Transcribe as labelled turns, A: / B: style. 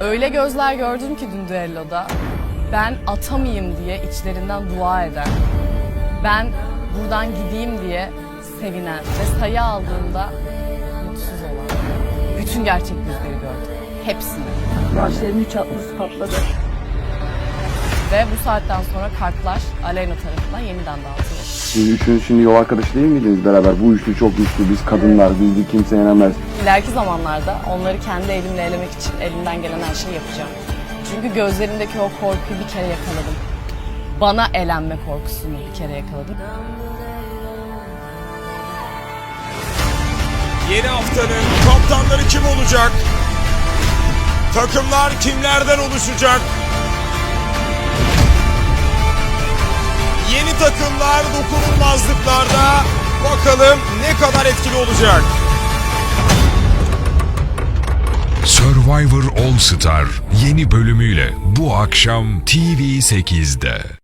A: Öyle gözler gördüm ki dün düelloda. Ben atamayayım diye içlerinden dua eden, ben buradan gideyim diye sevinen ve sayı aldığında mutsuz olan bütün gerçek yüzleri gördüm. Hepsini.
B: Başlarının üç atlısı patladı.
A: Ve bu saatten sonra kartlar Aleyna tarafından yeniden dağıtıldı.
C: Siz üçünüz şimdi yol arkadaşı değil miydiniz beraber? Bu üçlü çok güçlü, biz kadınlar, bizi kimse yenemez.
A: İleriki zamanlarda onları kendi elimle elemek için elimden gelen her şeyi yapacağım. Çünkü gözlerindeki o korkuyu bir kere yakaladım. Bana elenme korkusunu bir kere yakaladım.
D: Yeni haftanın kaptanları kim olacak? Takımlar kimlerden oluşacak? Takımlar dokunulmazlıklarda bakalım ne kadar etkili olacak?
E: Survivor All Star yeni bölümüyle bu akşam TV8'de.